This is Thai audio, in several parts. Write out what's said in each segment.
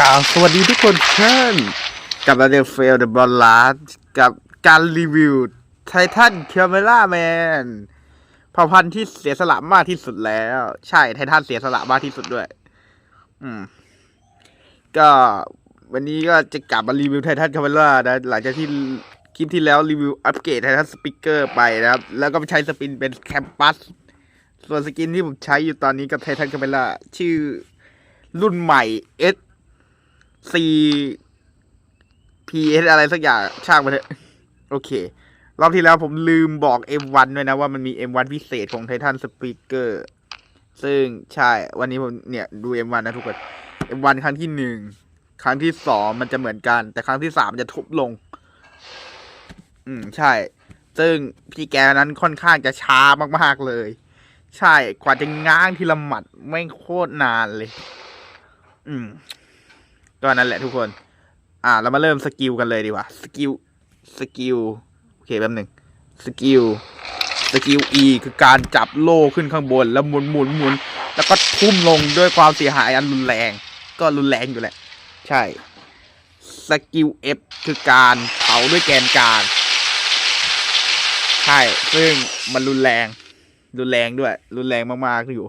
กล่าวสวัสดีทุกคนเช่นกับเราเดลเฟลเดอะบอลลากับการรีวิวไททันเค m เมล่าแมนเผ่าพันธุ์ที่เสียสละมากที่สุดแล้ว ใช่ไททันเสียสละมากที่สุดด้วย อืม ก็วันนี้ก็จะกลับมารีวิวไททันเค m เมล่านะหลังจากที่คลิปที่แล้วรีวิวอัปเกรดไททันสปิเกอร์ไปนะครับ แล้วก็ใช้สปินเป็นแคมปัสส่วนสกินที่ผมใช้อยู่ตอนนี้กับไททันเค m เมล่าชื่อรุ่นใหม่ S C P S อะไรสักอย่างช่างมาเถอะ โอเค รอบที่แล้วผมลืมบอก M1 ด้วยนะว่ามันมี M1 พิเศษของ Titan Speaker ซึ่งใช่ วันนี้ผมเนี่ยดู M1 นะทุกคน M1 ครั้งที่หนึ่ง ครั้งที่สองมันจะเหมือนกัน แต่ครั้งที่สามมันจะทุบลง อืม ใช่ ซึ่งพี่แกนั้นค่อนข้างจะช้ามากๆเลย ใช่ กว่าจะง้างทีละหมัดไม่โคตรนานเลย อืม ก็นั่นแหละทุกคน อ่า เรามาเริ่มสกิลกันเลยดีกว่า สกิล สกิล โอเคแป๊บหนึ่งสกิล สกิล E คือการจับโล่ขึ้นข้างบน แล้วหมุนหมุนหมุน แล้วก็ทุ่มลงด้วยความเสียหายอันรุนแรง ก็รุนแรงอยู่แหละ ใช่ สกิล F คือการเผาด้วยแกนกลาง ใช่ ซึ่งมันรุนแรง รุนแรงด้วย รุนแรงมากๆอยู่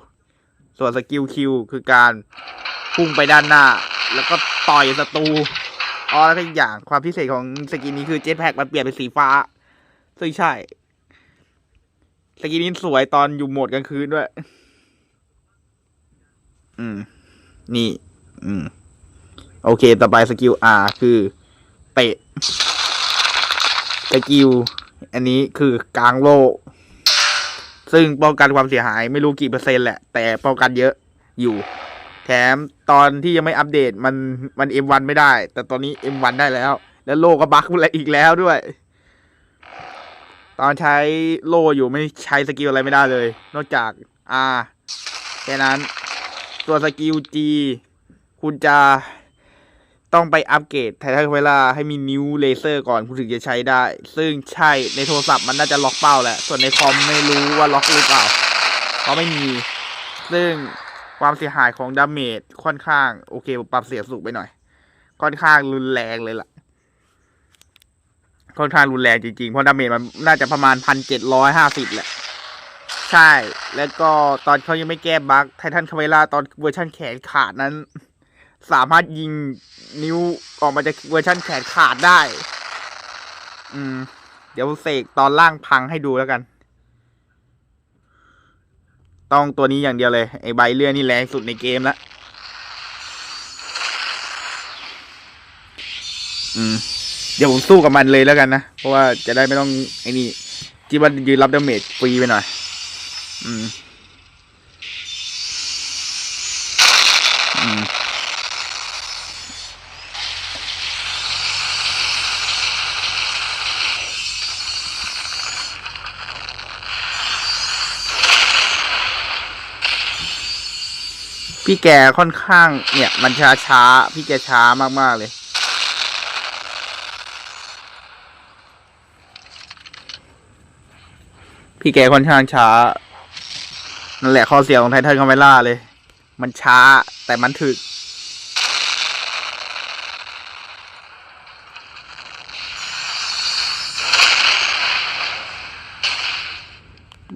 ส่วนสกิล Q คือการพุ่งไปด้านหน้า แล้วก็ ต่อยศัตรูอ๋อแล้วก็อีกอย่างความพิเศษของสกินนี้คือเจ็ตแพ็กมันเปลี่ยนเป็นสีฟ้า ซึ่งใช่ สกินนี้สวยตอนอยู่โหมดกลางคืนด้วย อืม นี่ อืม โอเค ต่อไปสกิล R คือเตะ สกิล อันนี้คือกลางโลก ซึ่งป้องกันความเสียหายไม่รู้กี่เปอร์เซ็นต์แหละ แต่ป้องกันเยอะอยู่ มตอนที่ยังไม่อัปเดตมันมัน M1 ไม่ได้ แต่ตอนนี้ M1 ได้แล้ว แล้วโลก็บั๊กอะไรอีกแล้วด้วย ตอนใช้โลอยู่ไม่ใช้สกิลอะไรไม่ได้เลย นอกจาก R แค่นั้น ตัวสกิล G คุณจะต้องไปอัปเกรดไททันเวลาให้มีนิ้วเลเซอร์ก่อนคุณถึงจะใช้ได้ ซึ่งใช่ในโทรศัพท์มันน่าจะล็อกเป้าแหละ ส่วนในคอมไม่รู้ว่าล็อกหรือเปล่า เพราะไม่มี ซึ่ง ความเสียหายของดาเมจค่อนข้าง โอเคปรับเสียสูงไปหน่อย ค่อนข้างรุนแรงเลยล่ะ ค่อนข้างรุนแรงจริงๆ เพราะดาเมจมันน่าจะประมาณพันเจ็ดร้อยห้าสิบแหละ ใช่ แล้วก็ตอนเขายังไม่แก้บั๊กไททันคาเวล่าตอนเวอร์ชันแขนขาดนั้น สามารถยิงนิ้วออกมาจากเวอร์ชันแขนขาดได้ อืม เดี๋ยวเสกตอนล่างพังให้ดูแล้วกัน ต้องตัวนี้อย่างเดียวเลย ไอ้ใบเลื่อนนี่แรงสุดในเกมละอืม เดี๋ยวผมสู้กับมันเลยแล้วกันนะ เพราะว่าจะได้ไม่ต้องไอ้นี่ที่มันยืนรับดาเมจฟรีไปหน่อย อืม อืม พี่แกค่อนข้าง เนี่ย มันช้าช้าพี่แกช้ามากๆเลย พี่แกค่อนข้างช้า นั่นแหละข้อเสียของไททันคาเมล่าเลย มันช้าแต่มันถึก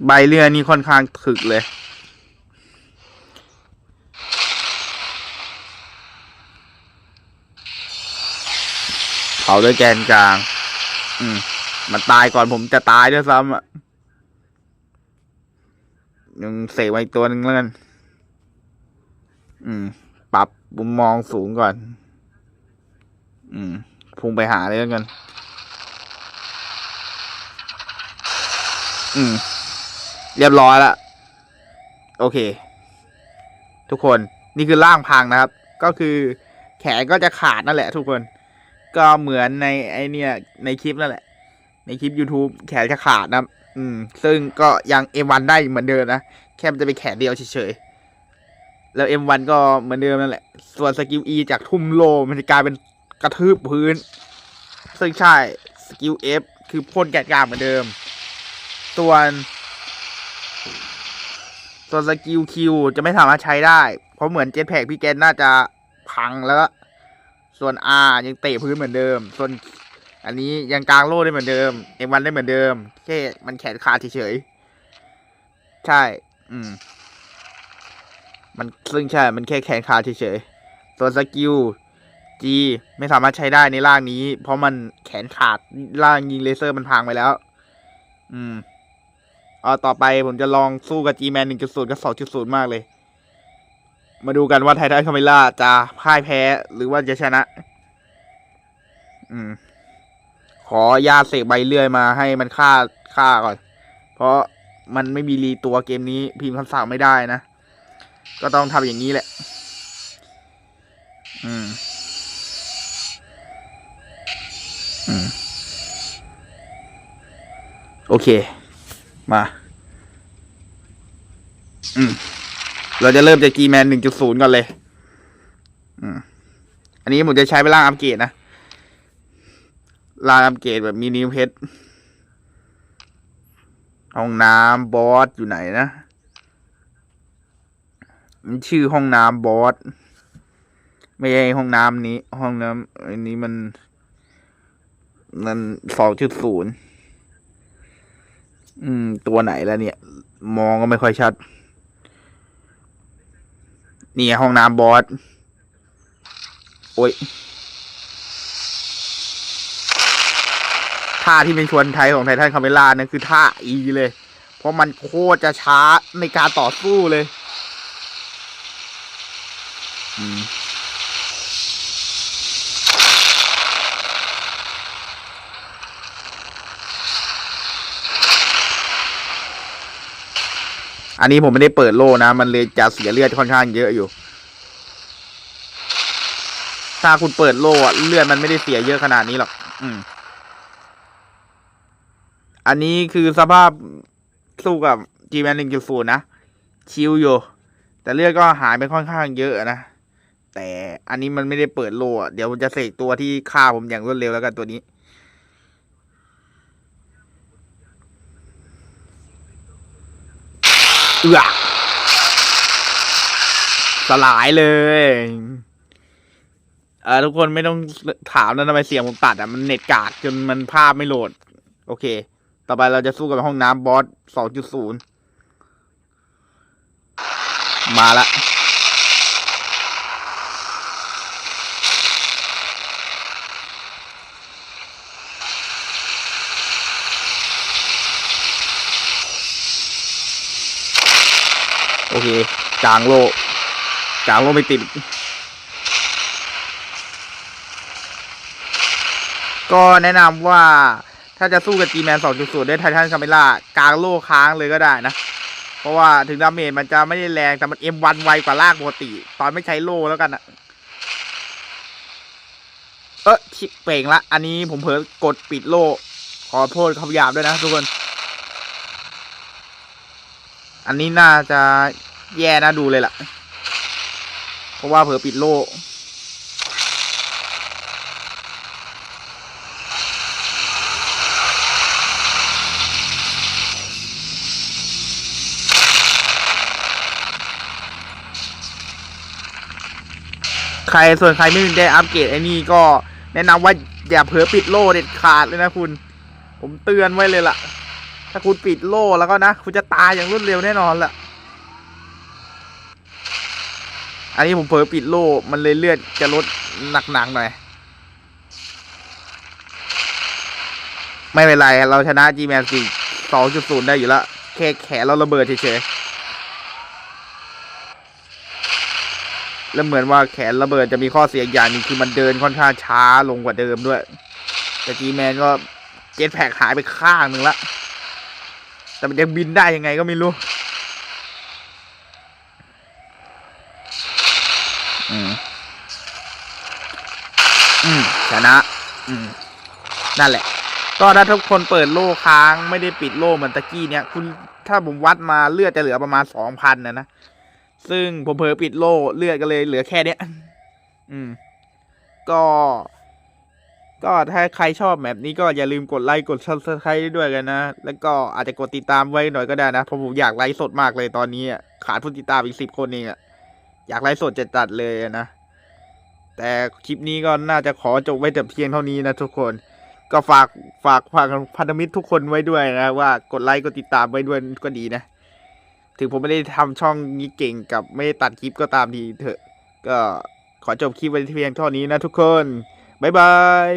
ใบเรือนี่ค่อนข้างถึกเลย เผาด้วยแกนกลาง อืม มันตายก่อนผมจะตายด้วยซ้ำอะยังเสกไว้ตัวหนึ่งแล้วกันอืม ปรับมุมมองสูงก่อน อืม พุ่งไปหาเลยแล้วกัน อืม เรียบร้อยละ โอเค ทุกคน นี่คือร่างพังนะครับ ก็คือแขนก็จะขาดนั่นแหละทุกคน ก็เหมือนในไอเนี่ยในคลิปนั่นแหละ ในคลิป YouTube แขนจะขาดนะอืม ซึ่งก็ยัง M1 ได้เหมือนเดิมนะ แค่มันจะเป็นแขนเดียวเฉยๆ แล้ว M1 ก็เหมือนเดิมนั่นแหละ ส่วนสกิล E จากทุ่มโลมันจะกลายเป็นกระทืบพื้น ซึ่งใช่สกิล F คือพ่นแกนกลางเหมือนเดิม ส่วนส่วนสกิล Q จะไม่สามารถใช้ได้ เพราะเหมือนเจ็ตแพกพี่แกนน่าจะพังแล้ว ส่วน R ยังเตะพื้นเหมือนเดิม ส่วนอันนี้ยังกลางโล่ได้เหมือนเดิม M1 ได้เหมือนเดิมแค่มันแขนขาดเฉยๆ ใช่ อืม มันซึ่งใช่ มันแค่แขนขาดเฉยๆ ส่วนสกิล G ไม่สามารถใช้ได้ในร่างนี้ เพราะมันแขนขาดร่างยิงเลเซอร์มันพังไปแล้ว อืมเอาต่อไปผมจะลองสู้กับ G-Man 1.0 กับ 2.0 มากเลย มาดูกันว่าไททันคาเมล่าจะพ่ายแพ้หรือว่าจะชนะ อืม ขอยาเสกใบเลื่อยมาให้มันฆ่าฆ่าก่อน เพราะมันไม่มีรีตัวเกมนี้พิมพ์คำสั่งไม่ได้นะ ก็ต้องทำอย่างนี้แหละ อืม อืม โอเค มา อืม เราจะเริ่มจาก G-Man 1.0 ก่อนเลย อืม อันนี้ผมจะใช้ไปล่างอัปเกรดนะล่างอัปเกรดแบบมีนิวเพชรห้องน้ำบอสอยู่ไหนนะ มันชื่อห้องน้ำบอส ไม่ใช่ห้องน้ำนี้ ห้องน้ำอันนี้มัน มันสองจุดศูนย์ อืม ตัวไหนแล้วเนี่ย มองก็ไม่ค่อยชัด นี่ห้องน้ำบอส โอ้ยท่าที่เป็นชวนไทยของไททันคาเมล่านั่นคือท่าอีเลย เพราะมันโคตรจะช้าในการต่อสู้เลย อืม อันนี้ผมไม่ได้เปิดโล่นะ มันเลยจะเสียเลือดค่อนข้างเยอะอยู่ ถ้าคุณเปิดโล่อะเลือดมันไม่ได้เสียเยอะขนาดนี้หรอก อืม อันนี้คือสภาพสู้กับ G-Man 1.0นะ ชิลอยู่แต่เลือดก็หายไปค่อนข้างเยอะนะ แต่อันนี้มันไม่ได้เปิดโล่ะเดี๋ยวผมจะเสกตัวที่ฆ่าผมอย่างรวดเร็วแล้วกันตัวนี้ อือสลายเลยเออทุกคนไม่ต้องถามนะทำไมเสียงผมตัดอะมันเน็ตกากจนมันภาพไม่โหลด โอเค ต่อไปเราจะสู้กับห้องน้ำบอสสองจุดศูนย์มาละ เคกลางโลกกลางโลกไม่ติด ก็แนะนำว่าถ้าจะสู้กับ G-Man 2.0ด้วยไททันคาเมล่ากลางโลกค้างเลยก็ได้นะ เพราะว่าถึงดาเมจมันจะไม่ได้แรงแต่มัน M1 ไวกว่าลากปกติ ตอนไม่ใช้โลแล้วกันอะเออชิเป่งละ อันนี้ผมเผลอกดปิดโลขอโทษคำหยาบด้วยนะทุกคน อันนี้น่าจะ แย่นะดูเลยล่ะ เพราะว่าเผลอปิดโลใครส่วนใครไม่ได้อัปเกรดไอ้นี่ก็แนะนำว่าอย่าเผลอปิดโล่เด็ดขาดเลยนะคุณ ผมเตือนไว้เลยล่ะ ถ้าคุณปิดโล่แล้วก็นะ คุณจะตายอย่างรวดเร็วแน่นอนแหละ อันนี้ผมเผลอปิดโล่ มันเลยเลือดจะลดหนักๆหน่อย ไม่เป็นไรเราชนะ G-Man 4 2.0 ได้อยู่แล้วแค่แขนเราระเบิดเฉยๆ แล้วเหมือนว่าแขนระเบิดจะมีข้อเสียอย่างนึงคือมันเดินค่อนข้างช้าลงกว่าเดิมด้วย แต่ G-Man ก็เจ็ตแพกหายไปข้างหนึ่งละ แต่มันยังบินได้ยังไงก็ไม่รู้ อืม อืม ชนะ อืม นั่นแหละ ก็ถ้าทุกคนเปิดโล่ค้างไม่ได้ปิดโล่เหมือนตะกี้เนี่ย คุณถ้าผมวัดมาเลือดจะเหลือประมาณสองพันนะนะ ซึ่งผมเผลอปิดโล่เลือดก็เลยเหลือแค่เนี้ย อืม ก็ ก็ถ้าใครชอบแบบนี้ก็อย่าลืมกดไลค์กด subscribe ด้วยกันนะ แล้วก็อาจจะกดติดตามไว้หน่อยก็ได้นะ เพราะผมอยากไลฟ์สดมากเลยตอนนี้ขาดผู้ติดตามอีกสิบคนเองอะ อยากไลฟ์สดจะจัดเลยนะ แต่คลิปนี้ก็น่าจะขอจบไว้แต่เพียงเท่านี้นะทุกคน ก็ฝากฝากฝากพันธมิตรทุกคนไว้ด้วยนะว่ากดไลค์กดติดตามไว้ด้วยก็ดีนะ ถึงผมไม่ได้ทำช่องนี้เก่งกับไม่ได้ตัดคลิปก็ตามทีเถอะ ก็ขอจบคลิปไว้เพียงเท่านี้นะทุกคนบ๊ายบาย